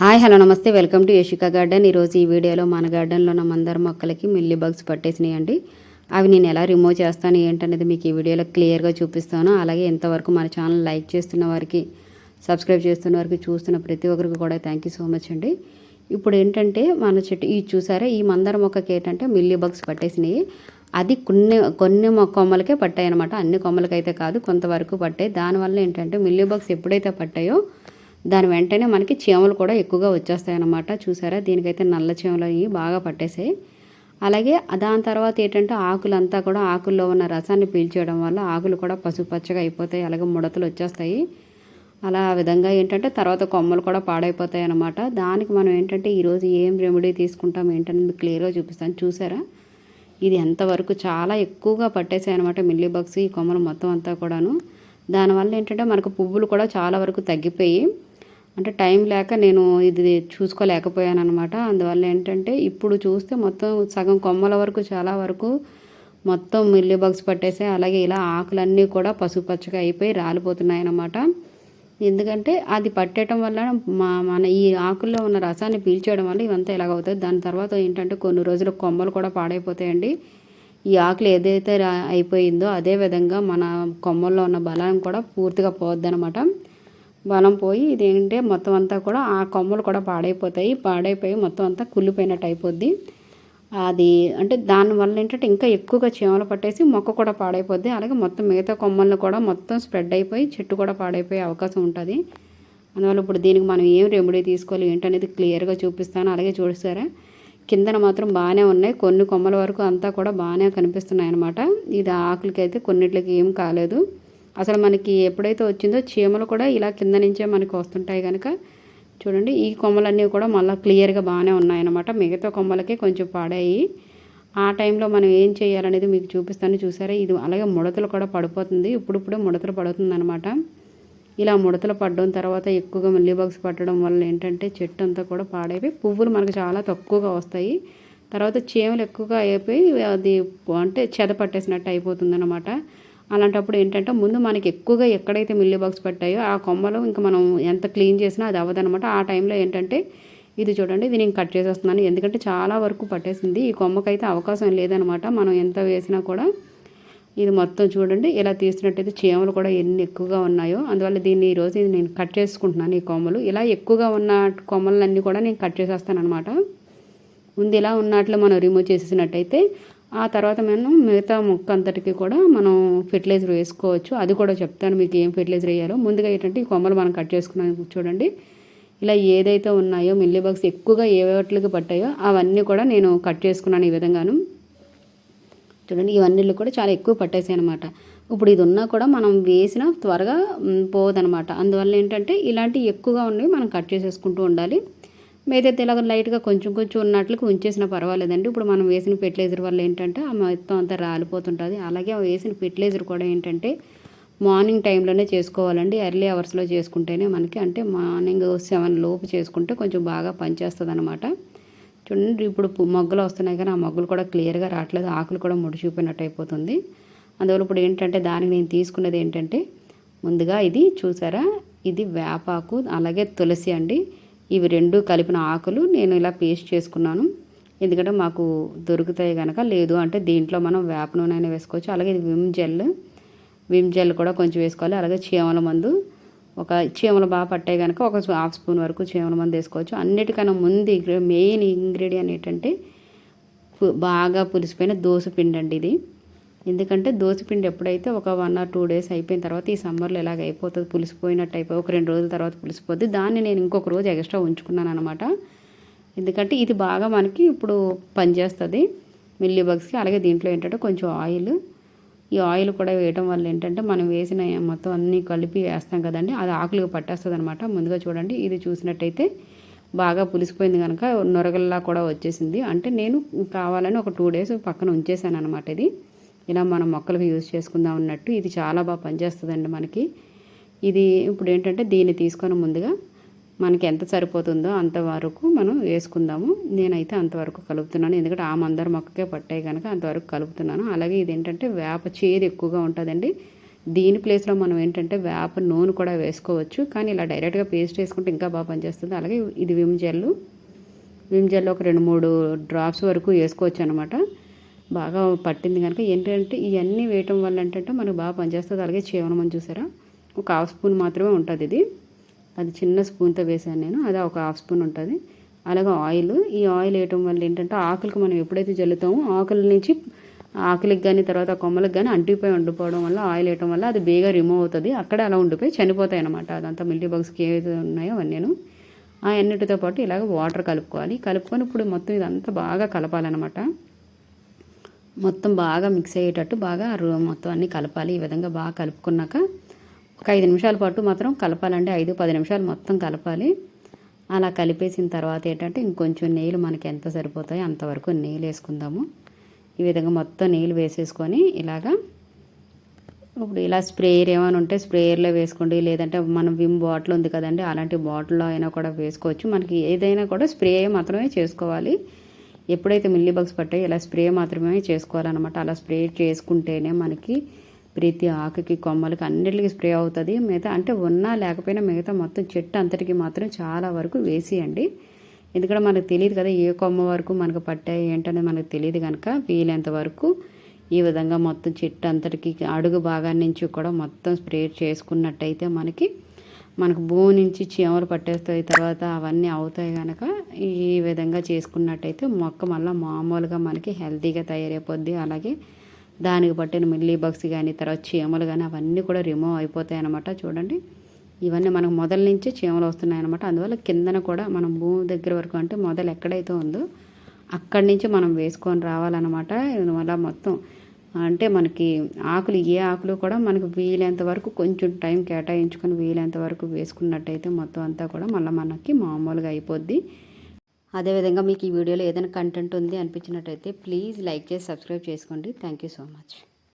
Hi hello నమస్తే. Welcome to Yashika garden. ఈరోజు ఈ వీడియోలో మన గార్డెన్లో ఉన్న మందార మొక్కలకి మిల్లీ బగ్స్ పట్టేసినాయండి. అవి నేను ఎలా రిమూవ్ చేస్తాను ఏంటనేది మీకు ఈ వీడియోలో క్లియర్గా చూపిస్తాను. అలాగే ఇంతవరకు మన ఛానల్ లైక్ చేస్తున్న వారికి సబ్స్క్రైబ్ చేస్తున్న వారికి చూస్తున్న ప్రతి ఒక్కరికి కూడా థ్యాంక్ యూ సో మచ్ అండి. ఇప్పుడు ఏంటంటే మన చెట్టు ఈ చూసారా ఈ మందార మొక్కకి ఏంటంటే మిల్లీ బగ్స్ పట్టేసినాయి. అది కొన్ని కొన్ని కొమ్మలకే పట్టాయి అనమాట అన్ని కొమ్మలకైతే కాదు కొంతవరకు పట్టాయి. దానివల్ల ఏంటంటే మిల్లీ బగ్స్ ఎప్పుడైతే పట్టాయో దాని వెంటనే మనకి చీమలు కూడా ఎక్కువగా వచ్చేస్తాయి అన్నమాట చూసారా? దీనికైతే నల్ల చీమలు అవి బాగా పట్టేసాయి. అలాగే దాని తర్వాత ఏంటంటే ఆకులంతా కూడా ఆకుల్లో ఉన్న రసాన్ని పీల్చేయడం వల్ల ఆకులు కూడా పసుపచ్చగా అయిపోతాయి. అలాగే ముడతలు వచ్చేస్తాయి. అలా ఆ విధంగా ఏంటంటే తర్వాత కొమ్మలు కూడా పాడైపోతాయి అన్నమాట. దానికి మనం ఏంటంటే ఈరోజు ఏం రెమెడీ తీసుకుంటాం ఏంటనేది క్లియర్గా చూపిస్తాను. చూసారా? ఇది ఎంతవరకు చాలా ఎక్కువగా పట్టేసాయి అనమాట మిల్లీ బగ్స్ ఈ కొమ్మలు మొత్తం అంతా కూడాను. దానివల్ల ఏంటంటే మనకు పువ్వులు కూడా చాలా వరకు తగ్గిపోయి అంటే టైం లేక నేను ఇది చూసుకోలేకపోయాను అనమాట అందువల్ల ఏంటంటే ఇప్పుడు చూస్తే మొత్తం సగం కొమ్మల వరకు చాలా వరకు మొత్తం మిల్లి బగ్స్ పట్టేసాయి. అలాగే ఇలా ఆకులన్నీ కూడా పసుపచ్చగా అయిపోయి రాలిపోతున్నాయి అన్నమాట ఎందుకంటే అది పట్టేయటం వల్ల మా మన ఈ ఆకుల్లో ఉన్న రసాన్ని పీల్చేయడం వల్ల ఇవంతా ఇలాగవుతుంది దాని తర్వాత ఏంటంటే కొన్ని రోజులు కొమ్మలు కూడా పాడైపోతాయండి. ఈ ఆకులు ఏదైతే అయిపోయిందో అదే విధంగా మన కొమ్మల్లో ఉన్న బలం కూడా పూర్తిగా పోద్దనమాట బలం పోయి ఇదేంటే మొత్తం అంతా కూడా ఆ కొమ్మలు కూడా పాడైపోతాయి. పాడైపోయి మొత్తం అంతా కుళ్ళిపోయినట్టు అయిపోద్ది. అది అంటే దానివల్ల ఏంటంటే ఇంకా ఎక్కువగా చీమలు పట్టేసి మొక్క కూడా పాడైపోద్ది. అలాగే మొత్తం మిగతా కొమ్మలను కూడా మొత్తం స్ప్రెడ్ అయిపోయి చెట్టు కూడా పాడైపోయే అవకాశం ఉంటుంది. అందువల్ల ఇప్పుడు దీనికి మనం ఏం రెమెడీ తీసుకోవాలి ఏంటనేది క్లియర్గా చూపిస్తాను. అలాగే చూస్తారా కిందన మాత్రం బాగానే ఉన్నాయి. కొన్ని కొమ్మల వరకు అంతా కూడా బాగానే కనిపిస్తున్నాయి అనమాట ఇది ఆకులకి అయితే కొన్నిట్లకి ఏం కాలేదు. అసలు మనకి ఎప్పుడైతే వచ్చిందో చీమలు కూడా ఇలా కింద నుంచే మనకు వస్తుంటాయి కనుక చూడండి ఈ కొమ్మలన్నీ కూడా మళ్ళీ క్లియర్గా బాగానే ఉన్నాయన్నమాట. మిగతా కొమ్మలకే కొంచెం పాడాయి ఆ టైంలో మనం ఏం చేయాలనేది మీకు చూపిస్తాను. చూసారా? ఇది అలాగే ముడతలు కూడా పడిపోతుంది. ఇప్పుడిప్పుడే ముడతలు పడుతుంది అనమాట ఇలా ముడతలు పడడం తర్వాత ఎక్కువగా మల్లీ బాక్స్ పట్టడం వల్ల ఏంటంటే చెట్టు అంతా కూడా పాడైపోయి పువ్వులు మనకు చాలా తక్కువగా వస్తాయి. తర్వాత చీమలు ఎక్కువగా అయిపోయి అది అంటే చెద పట్టేసినట్టు అయిపోతుంది అనమాట అలాంటప్పుడు ఏంటంటే ముందు మనకి ఎక్కువగా ఎక్కడైతే మిల్లీ బాక్స్ పట్టాయో ఆ కొమ్మలు ఇంకా మనం ఎంత క్లీన్ చేసినా అది అవ్వదనమాట ఆ టైంలో ఏంటంటే ఇది చూడండి ఇది నేను కట్ చేసేస్తున్నాను. ఎందుకంటే చాలా వరకు పట్టేసింది. ఈ కొమ్మకైతే అవకాశం లేదనమాట మనం ఎంత వేసినా కూడా ఇది మొత్తం చూడండి ఇలా తీసినట్టయితే చీమలు కూడా ఎన్ని ఎక్కువగా ఉన్నాయో. అందువల్ల దీన్ని ఈరోజు ఇది నేను కట్ చేసుకుంటున్నాను ఈ కొమ్మలు. ఇలా ఎక్కువగా ఉన్న కొమ్మలన్నీ కూడా నేను కట్ చేసేస్తాను అనమాట ముందు ఇలా ఉన్నట్లు మనం రిమూవ్ చేసేసినట్టయితే ఆ తర్వాత మనం మిగతా మొక్క అంతటికి కూడా మనం ఫెర్టిలైజర్ వేసుకోవచ్చు. అది కూడా చెప్తాను మీకు ఏం ఫెర్టిలైజర్ వేయాలో. ముందుగా ఏంటంటే ఈ కొమ్మలు మనం కట్ చేసుకున్నాం చూడండి. ఇలా ఏదైతే ఉన్నాయో మిల్లీ బాక్స్ ఎక్కువగా ఏ వాటికి పట్టాయో అవన్నీ కూడా నేను కట్ చేసుకున్నాను ఈ విధంగాను. చూడండి ఇవన్నీ కూడా చాలా ఎక్కువ పట్టేసాయి అనమాట ఇప్పుడు ఇది ఉన్నా కూడా మనం వేసిన త్వరగా పోదనమాట అందువల్ల ఏంటంటే ఇలాంటి ఎక్కువగా ఉన్నవి మనం కట్ చేసేసుకుంటూ ఉండాలి. మీదైతే ఇలాగ లైట్గా కొంచెం కొంచెం ఉన్నట్లుగా ఉంచేసినా పర్వాలేదండి. ఇప్పుడు మనం వేసిన ఫెర్టిలైజర్ వల్ల ఏంటంటే ఆ మొత్తం అంతా రాలిపోతుంటుంది. అలాగే ఆ వేసిన ఫెర్టిలైజర్ కూడా ఏంటంటే మార్నింగ్ టైంలోనే చేసుకోవాలండి. ఎర్లీ అవర్స్లో చేసుకుంటేనే మనకి అంటే మార్నింగ్ సెవెన్ లోపు చేసుకుంటే కొంచెం బాగా పనిచేస్తుంది అనమాట చూడండి ఇప్పుడు మొగ్గలు వస్తున్నాయి కానీ ఆ మొగ్గలు కూడా క్లియర్గా రావట్లేదు. ఆకులు కూడా ముడి అయిపోతుంది. అందువల్ల ఇప్పుడు ఏంటంటే దానికి నేను తీసుకున్నది ఏంటంటే ముందుగా ఇది చూసారా? ఇది వేపాకు అలాగే తులసి అండి. ఇవి రెండు కలిపిన ఆకులు నేను ఇలా పేస్ట్ చేసుకున్నాను. ఎందుకంటే మాకు దొరుకుతాయి కనుక లేదు. అంటే దీంట్లో మనం వేప నూనె అయినా వేసుకోవచ్చు. అలాగే ఇది విమ్ జెల్. విమ్ జెల్ కూడా కొంచెం వేసుకోవాలి. అలాగే చీమల మందు. ఒక చీమలు బాగా పట్టాయి కనుక ఒక హాఫ్ స్పూన్ వరకు చీమల మందు వేసుకోవచ్చు. అన్నిటికన్నా ముందు మెయిన్ ఇంగ్రీడియంట్ ఏంటంటే బాగా పులిసిపోయిన దోసపిండి అండి ఇది. ఎందుకంటే దోసపిండి ఎప్పుడైతే ఒక వన్ ఆర్ టూ డేస్ అయిపోయిన తర్వాత ఈ సమ్మర్లో ఇలాగ అయిపోతుంది పులిసిపోయినట్టు అయిపోయి ఒక రెండు రోజుల తర్వాత పులిసిపోద్ది. దాన్ని నేను ఇంకొక రోజు ఎక్స్ట్రా ఉంచుకున్నాను అనమాట ఎందుకంటే ఇది బాగా మనకి ఇప్పుడు పనిచేస్తుంది. మిల్లీ బగ్స్కి అలాగే దీంట్లో ఏంటంటే కొంచెం ఆయిల్. ఈ ఆయిల్ కూడా వేయడం వల్ల ఏంటంటే మనం వేసిన మొత్తం అన్నీ కలిపి వేస్తాం కదండి అది ఆకులుగా పట్టేస్తుంది అనమాట ముందుగా చూడండి ఇది చూసినట్టయితే బాగా పులిసిపోయింది కనుక నొరగల్లా కూడా వచ్చేసింది. అంటే నేను కావాలని ఒక టూ డేస్ పక్కన ఉంచేసాను అనమాట ఇది. ఇలా మనం మొక్కలకు యూజ్ చేసుకుందాం అన్నట్టు ఇది చాలా బాగా పనిచేస్తుందండి మనకి. ఇది ఇప్పుడు ఏంటంటే దీన్ని తీసుకొని ముందుగా మనకి ఎంత సరిపోతుందో అంతవరకు మనం వేసుకుందాము. నేనైతే అంతవరకు కలుపుతున్నాను. ఎందుకంటే ఆ మందర మొక్కకే పట్టాయి కనుక అంతవరకు కలుపుతున్నాను. అలాగే ఇది ఏంటంటే వేప చేదు ఎక్కువగా ఉంటుందండి. దీని ప్లేస్లో మనం ఏంటంటే వేప నూనె కూడా వేసుకోవచ్చు. కానీ ఇలా డైరెక్ట్గా పేస్ట్ వేసుకుంటే ఇంకా బాగా పనిచేస్తుంది. అలాగే ఇది విమ్ జెల్లు. విమ్ జెల్ ఒక రెండు మూడు డ్రాప్స్ వరకు వేసుకోవచ్చు అనమాట బాగా పట్టింది కనుక ఏంటంటే ఇవన్నీ వేయటం వల్ల ఏంటంటే మనకు బాగా పనిచేస్తుంది. అలాగే చేవనమని చూసారా? ఒక హాఫ్ స్పూన్ మాత్రమే ఉంటుంది ఇది. అది చిన్న స్పూన్తో వేసాను నేను. అది ఒక హాఫ్ స్పూన్ ఉంటుంది. అలాగే ఆయిల్. ఈ ఆయిల్ వేయటం వల్ల ఏంటంటే ఆకులకు మనం ఎప్పుడైతే జల్లుతామో ఆకుల నుంచి ఆకులకి కానీ తర్వాత కొమ్మలకు కానీ అంటిపోయి ఉండిపోవడం వల్ల ఆయిల్ వేయటం వల్ల అది బేగా రిమూవ్ అవుతుంది. అక్కడే అలా ఉండిపోయి చనిపోతాయి అనమాట అదంతా మిల్లీ బగ్స్కి ఏవైతే ఉన్నాయో అవన్నీను. ఆ అన్నిటితో పాటు ఇలాగ వాటర్ కలుపుకోవాలి. కలుపుకొని ఇప్పుడు మొత్తం ఇదంతా బాగా కలపాలన్నమాట. మొత్తం బాగా మిక్స్ అయ్యేటట్టు బాగా మొత్తం అన్నీ కలపాలి. ఈ విధంగా బాగా కలుపుకున్నాక ఒక ఐదు నిమిషాల పాటు మాత్రం కలపాలండి. ఐదు పది నిమిషాలు మొత్తం కలపాలి. అలా కలిపేసిన తర్వాత ఏంటంటే ఇంకొంచెం నీళ్ళు మనకి ఎంత సరిపోతాయో అంతవరకు నీళ్ళు వేసుకుందాము. ఈ విధంగా మొత్తం నీళ్ళు వేసేసుకొని ఇలాగా ఇప్పుడు ఇలా స్ప్రేయర్ ఏమైనా ఉంటే స్ప్రేయర్లో వేసుకోండి. లేదంటే మనం విమ్ బాటిల్ ఉంది కదండి అలాంటి బాటిల్లో అయినా కూడా వేసుకోవచ్చు. మనకి ఏదైనా కూడా స్ప్రే మాత్రమే చేసుకోవాలి. ఎప్పుడైతే మిల్లీ బగ్స్ పట్టాయో ఇలా స్ప్రే మాత్రమే చేసుకోవాలన్నమాట. అలా స్ప్రే చేసుకుంటేనే మనకి ప్రతి ఆకుకి కొమ్మలకి అన్నిటికీ స్ప్రే అవుతుంది. మిగతా అంటే ఉన్నా లేకపోయినా మిగతా మొత్తం చెట్టు అంతటికి మాత్రం చాలా వరకు వేసేయండి. ఎందుకంటే మనకు తెలియదు కదా ఏ కొమ్మ వరకు మనకు పట్టాయి ఏంటనేది మనకు తెలియదు కనుక వీలైనంత వరకు ఈ విధంగా మొత్తం చెట్టు అంతటికి అడుగు భాగాన్ని నుంచి కూడా మొత్తం స్ప్రే చేసుకున్నట్టయితే మనకి మనకు భూమి నుంచి చీమలు పట్టేస్తాయి తర్వాత అవన్నీ అవుతాయి కనుక ఈ విధంగా చేసుకున్నట్టయితే మొక్క మళ్ళీ మామూలుగా మనకి హెల్తీగా తయారైపోద్ది. అలాగే దానికి పట్టిన మిల్లీ బగ్స్ కానీ తర్వాత చీమలు కానీ అవన్నీ కూడా రిమూవ్ అయిపోతాయి అనమాట చూడండి ఇవన్నీ మనకు మొదల నుంచి చీమలు వస్తున్నాయి అనమాట అందువల్ల కిందన కూడా మనం భూమి దగ్గర వరకు అంటే మొదలు ఎక్కడైతే ఉందో అక్కడి నుంచి మనం వేసుకొని రావాలన్నమాట. మళ్ళీ మొత్తం అంటే మనకి ఆకులు ఏ ఆకులు కూడా మనకు వీలైనంత వరకు కొంచెం టైం కేటాయించుకొని వీలైనంత వరకు వేసుకున్నట్టయితే మొత్తం అంతా కూడా మళ్ళీ మనకి మామూలుగా అయిపోద్ది. అదేవిధంగా మీకు ఈ వీడియోలో ఏదైనా కంటెంట్ ఉంది అనిపించినట్టయితే ప్లీజ్ లైక్ చేసి సబ్స్క్రైబ్ చేసుకోండి. Thank you so much